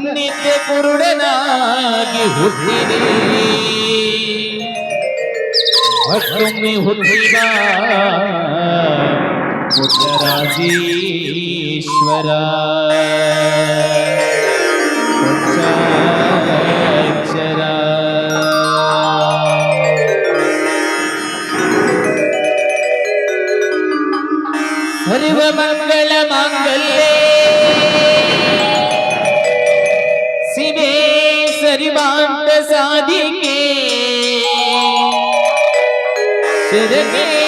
ಕಣ್ಣಿದ್ದೆ ಕುರುಡನಾಗಿ ಹುಟ್ಟಿದೆ ಮತ್ತೊಮ್ಮೆ ಹುಟ್ಟಿದ ಪುಟ್ಟರಾಜೀಶ್ವರ ಪಂಚಾಕ್ಷರ ಸರ್ವಮಂಗಳ ಶರಗೆ ತ್ರಯಂಬಕೆ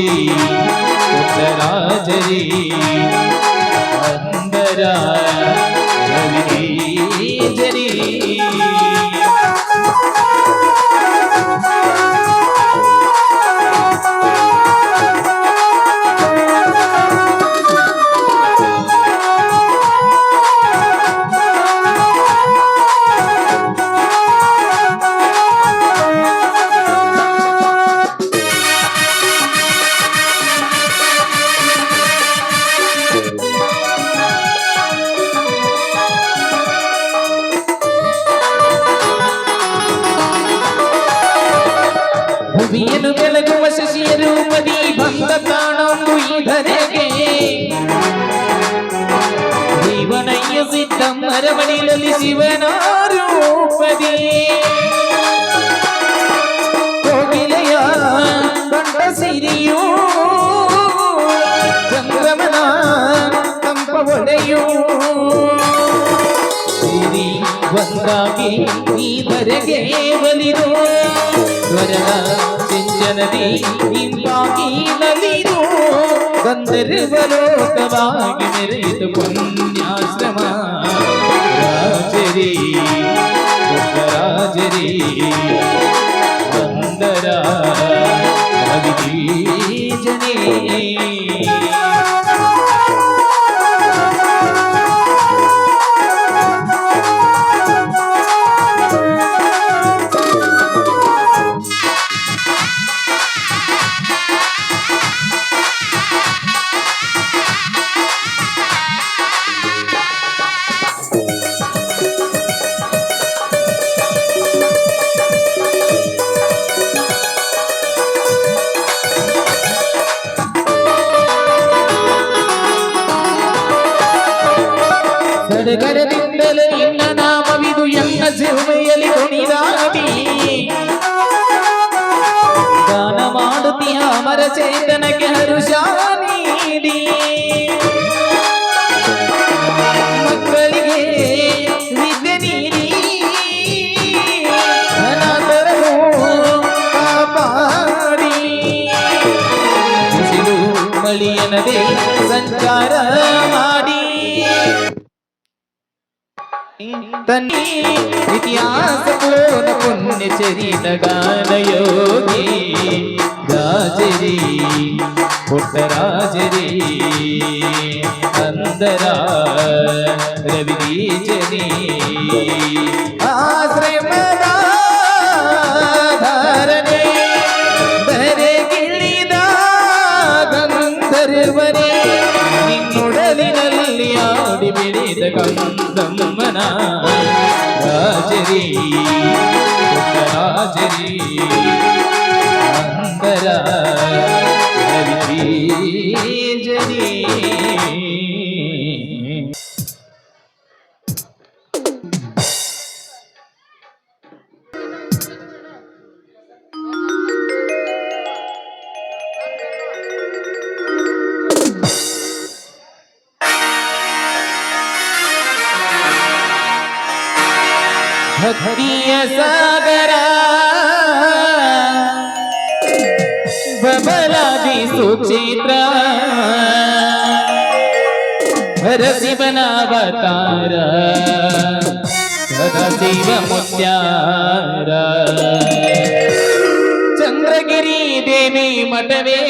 ರಾಜರಿ ರಾಜರಿ ಅಂದರ ನೀವರೆಗೆ ಬಲಿರು. ಸ್ವರದ ಸಿಂಚನದಿ ಇಂಪಾಗಿ ನಲಿರು ಗಂಧರ್ವ ಲೋಕವಾಗಿ ಮೆರೆಯಿತು ಪುಣ್ಯಾಶ್ರಮ. ರಾಜರಿ ರಾಜರಿ ಬಂದರ ಸಡಗರದಿಂದಲೇ ಮಾಡುತ್ತೀಯ ಅಮರ ಚೇತನಕ್ಕೆ ಹರುಷ ನೀಡಿ ಮಕ್ಕಳಿಗೆ ವಿದ್ಯೆ ನೀಡಿ ಅನಾಥರನ್ನು ಕಾಪಾಡಿ ಬಿಸಿಲು ಮಳಿಯನದೆ ಸಂಚಾರ ಮಾಡಿ ತನ್ನಿ ಇತಿಹಾಸ ಪೂರ್ಣ ಪುಣ್ಯ ಚರಿತ ಗಾನ രാജരി പുട്ടരാജരി അന്തരാ രവിരീജരി ആശ്രമരാ ധാരണേ വരെ ಜರಿ ಭಕ್ತಿಯ ಸಾಗರ ಬಬಲಾದಿ ಸುಚಿತ್ರ ಹರಶಿವನಾವತಾರ ಸದಾಶಿವ ಮುತ್ಯಾರ ಚಂದ್ರಗಿರಿ ದೇವಿ ಮಠವೇ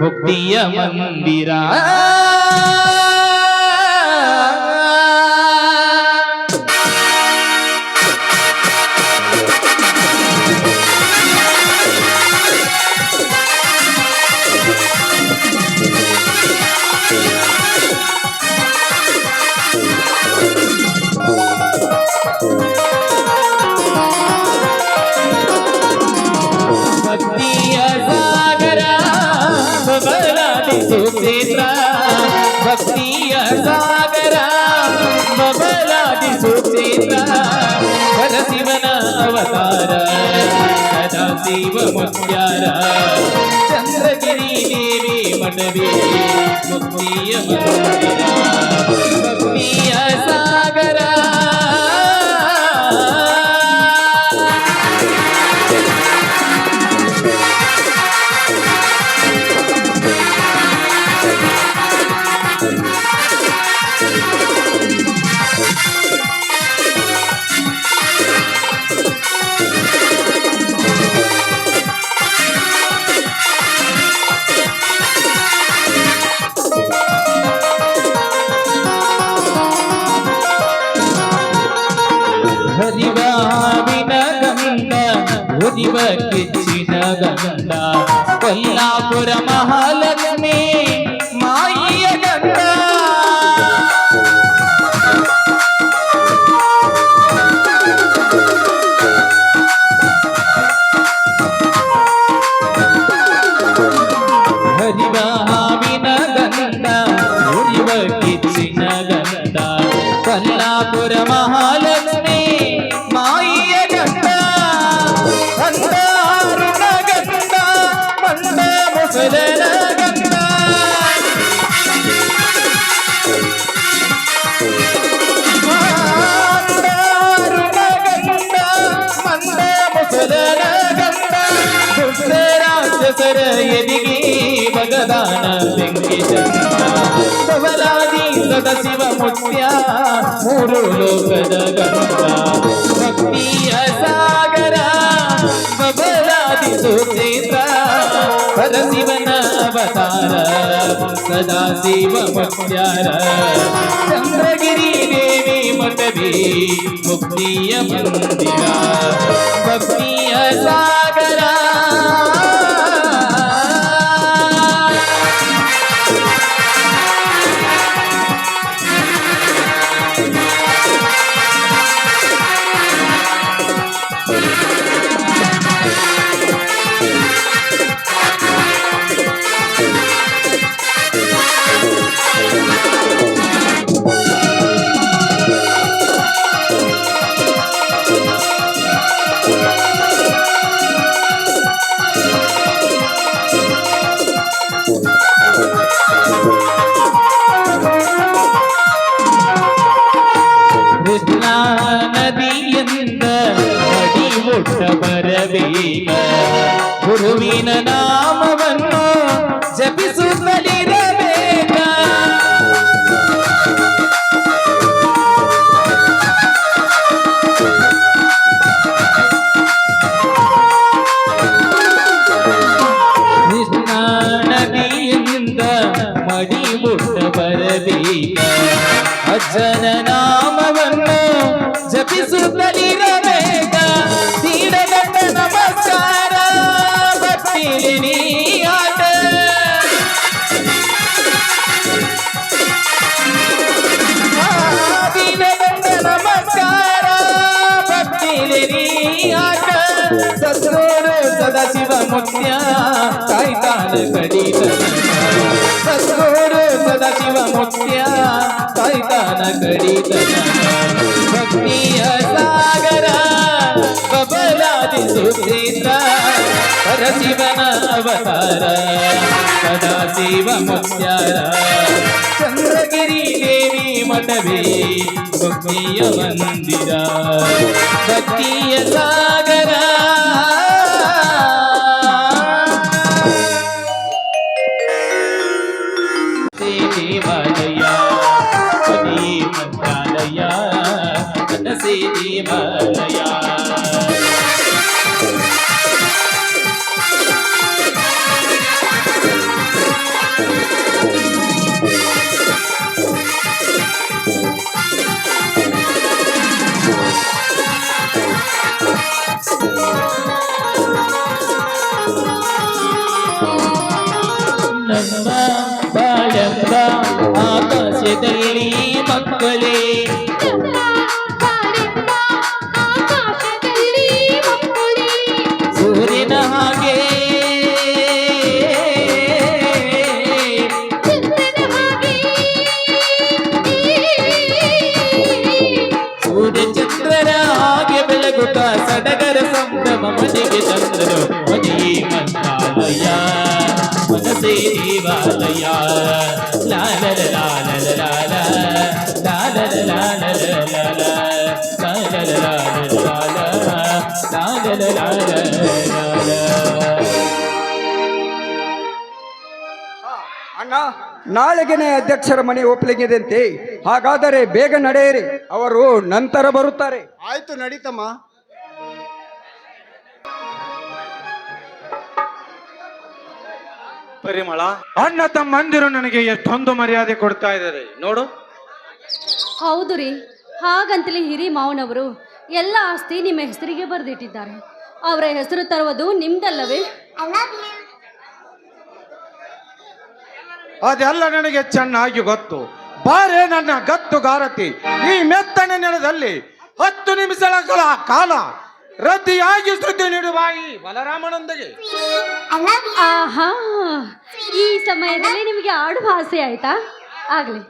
ಮುಕ್ತಿಯ ಮಂದಿರ. ಸುಕ್ಷೇತ್ರ ಪರಶಿವನ ಅವತಾರ ಸದಾ ಶಿವ ಮುತ್ಯಾರ ಚಂದ್ರಗಿರಿ ದೇವಿ ಮಠವೇ ಮುಕ್ತಿಯ ಮಂದಿರ ಭಕ್ತಿಯ ಸಾಗರ అమలాపుర మహాలక్ష్మి మాయ గంట గంట గంట మండ ముసలన గంట సర ఎదిగి భగదాన వెంకటేశ్వర ಗಂಡ ದುಷ್ಟ ರಾಕ್ಷಸರ ಎದಿಗೆ ಭಗದಾನ ಬೆಂಕಿ ಬಬಲಾದಿ ಸದಶಿವ ಮುತ್ಯ ಮೂರು ಲೋಕದ ಗಂಗ ಭಕ್ತಿಯ ಸಾಗರ ಬಬಲಾದಿ ಸುಚೇತ ಪರಶಿವನ ಅವತಾರ ಸದಾ ಶಿವ ಮುತ್ಯಾರ ಚಂದ್ರಗಿರಿ ದೇವಿ ಮಠವೇ ಮುಕ್ತಿಯ ಮಂದಿರ ಭಕ್ತಿಯ ಸಾಗರ ಬರಬೇಕ. ಗುರುವಿನ ನಾಮವನ್ನು ಸದಾಶಿವ ಮುತ್ಯ ಕಾಯ್ತಾನ ಕಡಿತನ ಸದ್ಗುರು ಸದಾಶಿವ ಮುತ್ಯ ಕಾಯ್ತಾನ ಕಡಿತನ ಭಕ್ತಿಯ ಸಾಗರ ಬಬಲಾದಿ ಸುಧೀಂದ್ರ ಪರಶಿವನ ಅವತಾರ ಸದಾಶಿವ ಮುತ್ಯಾರ ಚಂದ್ರಗಿರಿ ದೇವಿ ಮಠವೇ ಭಕ್ತಿಯ ಮಂದಿರ ಭಕ್ತಿಯ ಸಾಗರ Bye. ನಾಳೆಗೆನೆ ಅಧ್ಯಕ್ಷರ ಮನೆ ಒಪ್ಪಲಿಗೆದಂತೆ ಹಾಗಾದರೆ ಬೇಗ ನಡೆಯಿರಿ. ಅವರು ನಂತರ ಬರುತ್ತಾರೆ. ಆಯ್ತು ನಡೀತಮ್ಮ. ಪರಿಮಳ ಅಣ್ಣ ತಮ್ಮಂದಿರು ನನಗೆ ಎಷ್ಟೊಂದು ಮರ್ಯಾದೆ ಕೊಡ್ತಾ ಇದ್ದಾರೆ. ನೋಡು. ಹೌದು ರೀ. ಹಾಗಂತಲೇ ಹಿರಿ ಮಾವನವರು ಎಲ್ಲ ಆಸ್ತಿ ನಿಮ್ಮ ಹೆಸರಿಗೆ ಬರೆದಿಟ್ಟಿದ್ದಾರೆ. ಅವರ ಹೆಸರು ತರುವುದು ನಿಮ್ದಲ್ಲವೇ? ಅದೆಲ್ಲ ನನಗೆ ಚೆನ್ನಾಗಿ ಗೊತ್ತು. ಬಾರೆ ನನ್ನ ಗತ್ತು ಗಾರತಿ. ಈ ಮೆತ್ತನೆ ನೆಲದಲ್ಲಿ ಹತ್ತು ನಿಮಿಷಗಳ ಕಾಲ ರತಿಯಾಗಿ ಸುದ್ದಿ ನೀಡುವ ಈ ಬಲರಾಮನೊಂದಿಗೆ. ಆಹಾ. ಈ ಸಮಯದಲ್ಲಿ ನಿಮಗೆ ಆಡುವ ಆಸೆ ಆಯ್ತಾ? ಆಗ್ಲಿ.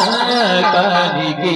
ಮುತ್ತಿನ ಕಾಲಿಗೆ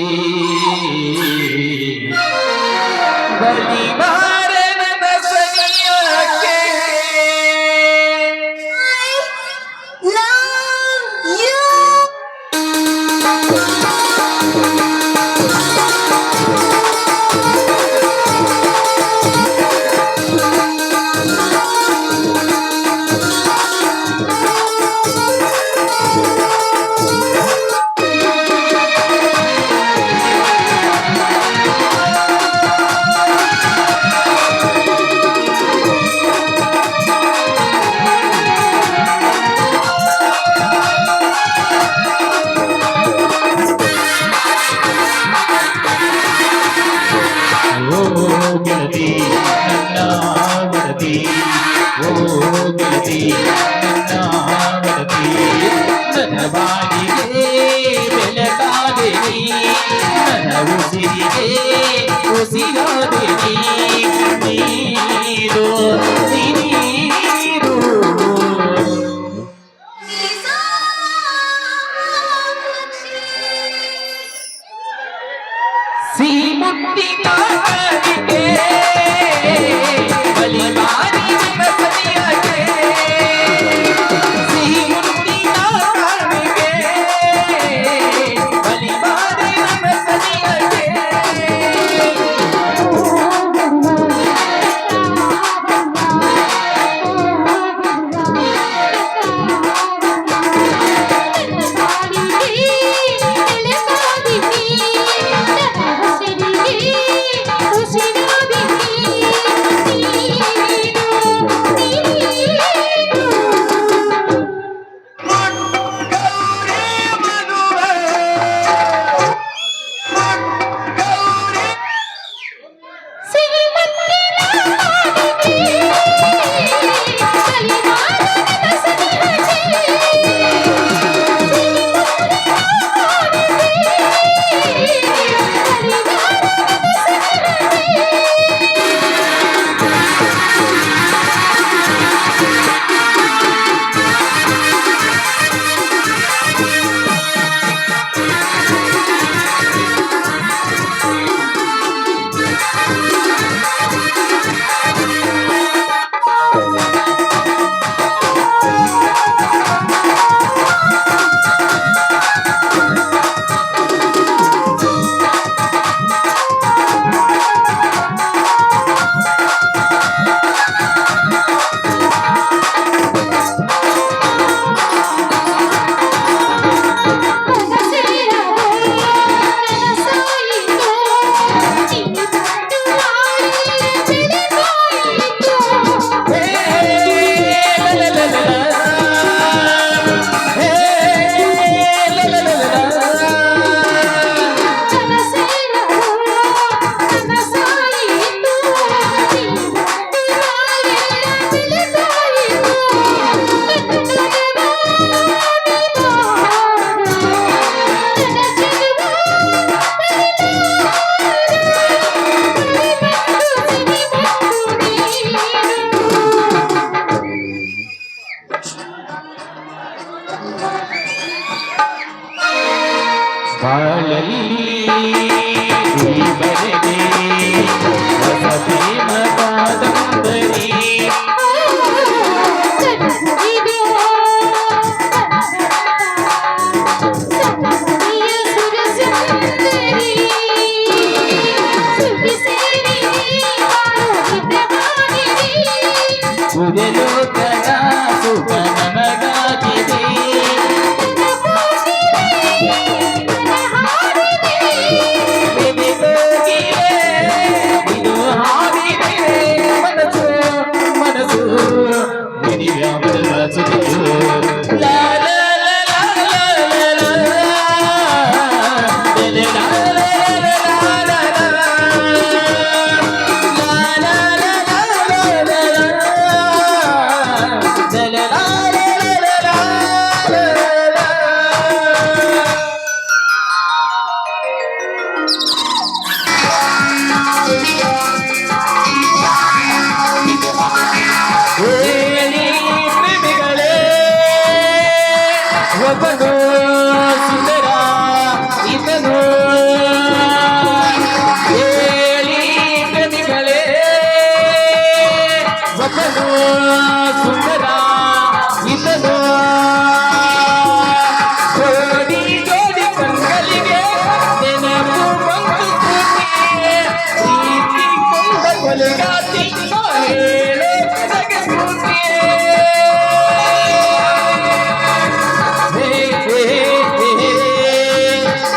see.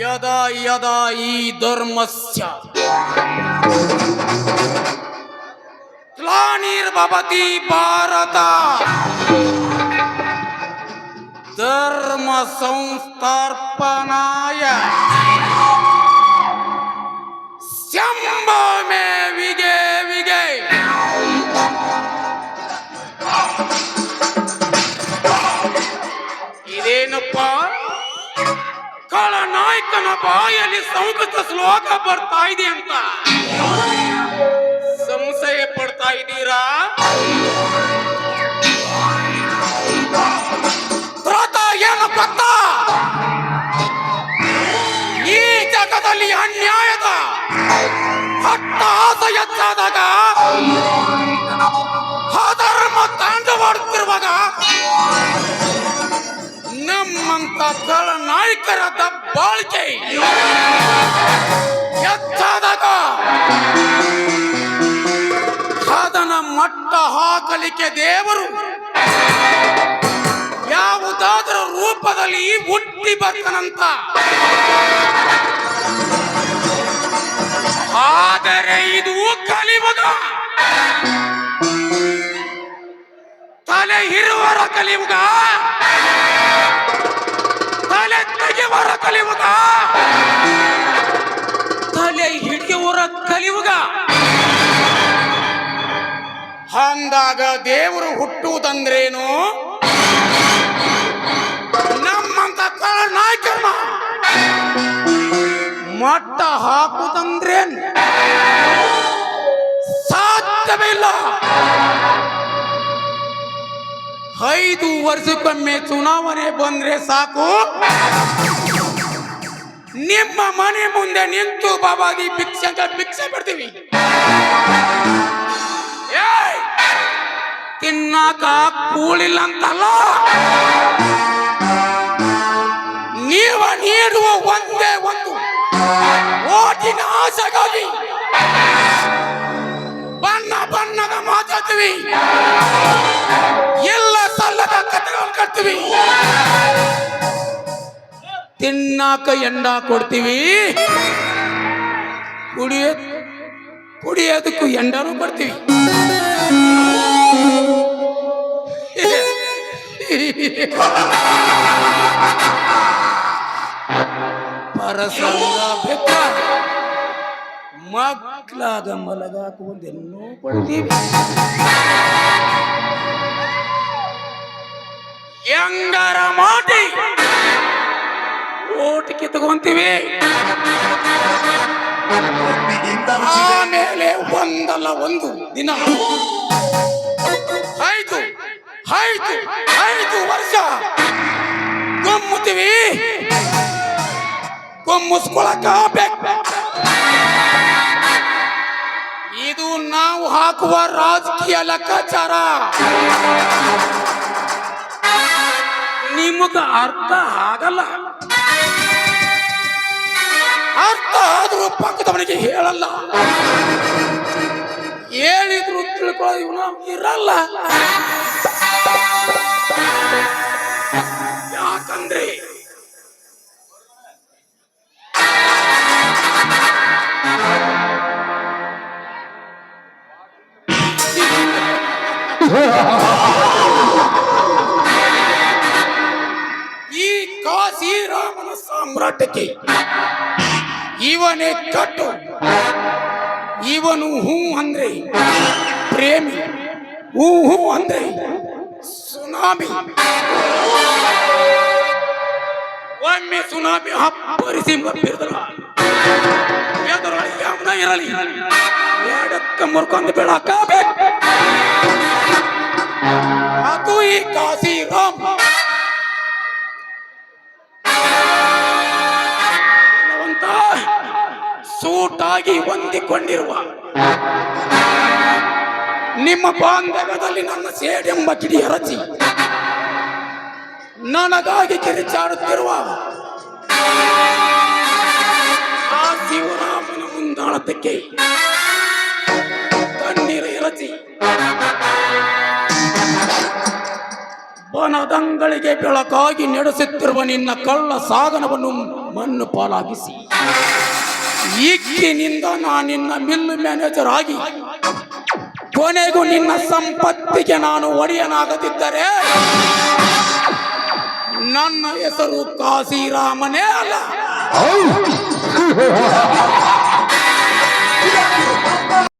यदा यदा ईदुर्मस्य ಗ್ಲಾನಿರ್ಭವತಿ ಭಾರತ ಧರ್ಮ ಸಂಸ್ಥಾಪನಾಯ ಶಂಭೋ ಮೇ ವಿಗೆ ವಿಗೆ ಇದೇನಪ್ಪ ನಾಯಕನ ಬಾಯಲ್ಲಿ ಸಂಸ್ಕೃತ ಶ್ಲೋಕ ಬರ್ತಾ ಇದೆ ಅಂತ। ಸಂಶಯ ಪಡ್ತಾ ಇದ್ದೀರಾ? ಏನು ಗೊತ್ತಾ ಈ ಜಗದಲ್ಲಿ ಅನ್ಯಾಯದ ಹಟ್ಟ ಆಸ ಹೆಚ್ಚಾದಾಗ, ಅಧರ್ಮ ತಾಂಡವಾಡುತ್ತಿರುವಾಗ, ನಮ್ಮಂತ ದಳ ನಾಯಕರ ದಬ್ಬಾಳಿಕೆ ಹೆಚ್ಚಾದಾಗ ಮಟ್ಟ ಹಾಕಲಿಕ್ಕೆ ದೇವರು. ಯಾವುದಾದರ ರೂಪದಲ್ಲಿ ಹುಟ್ಟಿ ಬರ್ತಾನಂತ. ಆದರೆ ಇದು ಕಲಿಯುಗ ತಲೆ ಇರುವರ ಕಲಿಯುಗ ತಲೆ ತೆಗೆವರ ಕಲಿಯುಗ ತಲೆ ಹಿಡಿಯುವರ ಕಲಿಯುಗ ಅಂದಾಗ ದೇವರು ಹುಟ್ಟುವುದಂದ್ರೇನು? ನಮ್ಮಂತ ನಾಯಕನ ಮಟ್ಟ ಹಾಕುವುದಂದ್ರೇನು? ಸಾಧ್ಯವಿಲ್ಲ ಐದು ವರ್ಷಕ್ಕೊಮ್ಮೆ ಚುನಾವಣೆ ಬಂದ್ರೆ ಸಾಕು. ನಿಮ್ಮ ಮನೆ ಮುಂದೆ ನಿಂತು ಬಾಬಾಗಿ ಭಿಕ್ಷೆ ಭಿಕ್ಷೆ ಬಿಡ್ತೀವಿ! ತಿನ್ನಾಕ ಕೂಳಿಲ್ಲ ಅಂತಲ್ಲ ನೀವು ನೀಡುವ ಒಂದೇ ಒಂದು ಓಟಿನ ಆಸೆಗಾಗಿ ಬಣ್ಣ ಬಣ್ಣದ ಮಾತಾಡ್ತೀವಿ. ಎಲ್ಲ ಸಲ್ಲದ ಕಥೆಗಳು ಕಟ್ತೀವಿ. ತಿನ್ನಾಕ ಎಂಡ ಕೊಡ್ತೀವಿ. ಕುಡಿಯೋದು ಕುಡಿಯೋದಕ್ಕೂ ಎಂಡನೂ ಕೊಡ್ತೀವಿ. ಪರಸಂಗ ಬೆಕ್ಕ ಮಕ್ಕಳಾಗ ಮಲಗಾಕುವುದೆನ್ನೂ ಕೊಡ್ತೀವಿ. ಹೆಂಗಾರ ಮಾಡಿ ಓಟ್ ಕಿತ್ಕೊಂತೀವಿ ಆಮೇಲೆ ಒಂದಲ್ಲ ಒಂದು ದಿನ. ಆಯ್ತು ಐದು ವರ್ಷ ಕೊಮ್ಮುತ್ತೀವಿ ಕೊಮ್ಮುಸ್ಕೊಳಕ ಇದು ನಾವು ಹಾಕುವ ರಾಜಕೀಯ ಲೆಕ್ಕಾಚಾರ. ನಿಮಗ ಅರ್ಥ ಆಗಲ್ಲ. ಅರ್ಥ ಆದ್ರೂ ಪಕ್ಕದವನಿಗೆ ಹೇಳಲ್ಲ. ಹೇಳಿದ್ರು ತಿಳ್ಕೊಳ್ಳೋದು ಇವನು ಇರಲ್ಲ. ಯಾಕಂದ್ರೆ ಈ ಕಾಶಿರಾಮನ ಸಾಮ್ರಾಟಕ್ಕೆ ಇವನೇ ಕಟ್ಟು. ಇವನು ಹೂ ಅಂದ್ರೆ ಪ್ರೇಮಿ. ಹೂ ಹೂ ಅಂದ್ರೆ ಸುನಾಮಿ. ಒಮ್ಮೆ ಸುನಾಮಿ ಯಾವನ ಇರಲಿ. ಎಡಕ್ಕೆ ಮುರ್ಕೊಂಡು ಬೀಳಾಕಬೇಕು. ಅದು ಈ ಕಾಶಿರಾಮ್ ಭಗವಂತ ಸೂಟಾಗಿ ಹೊಂದಿಕೊಂಡಿರುವ ನಿಮ್ಮ ಬಾಂಧವ್ಯದಲ್ಲಿ ನನ್ನ ಸೇಡೆಂಬ ಕಿಡಿ ಹರಚಿ ನನಗಾಗಿ ಕಿರಿಚಾಡುತ್ತಿರುವ ಆ ಶಿವರಾಮನ ಮುಂದಾಳತಕ್ಕೆ ಕಣ್ಣೀರು ಎರಚಿ ಬನದಂಗಳಿಗೆ ಬೆಳಕಾಗಿ ನಡೆಸುತ್ತಿರುವ ನಿನ್ನ ಕಳ್ಳ ಸಾಗನವನ್ನು ಮಣ್ಣು ಪಾಲಾಗಿಸಿ. ಈಗಿನಿಂದ ನಾನಿನ್ನ ಮಿಲ್ಲು ಮ್ಯಾನೇಜರ್ ಆಗಿ ಕೊನೆಗೂ ನಿನ್ನ ಸಂಪತ್ತಿಗೆ ನಾನು ಒಡೆಯನಾಗದಿದ್ದರೆ ನನ್ನ ಹೆಸರು ಕಾಶಿರಾಮನೇ ಅಲ್ಲ.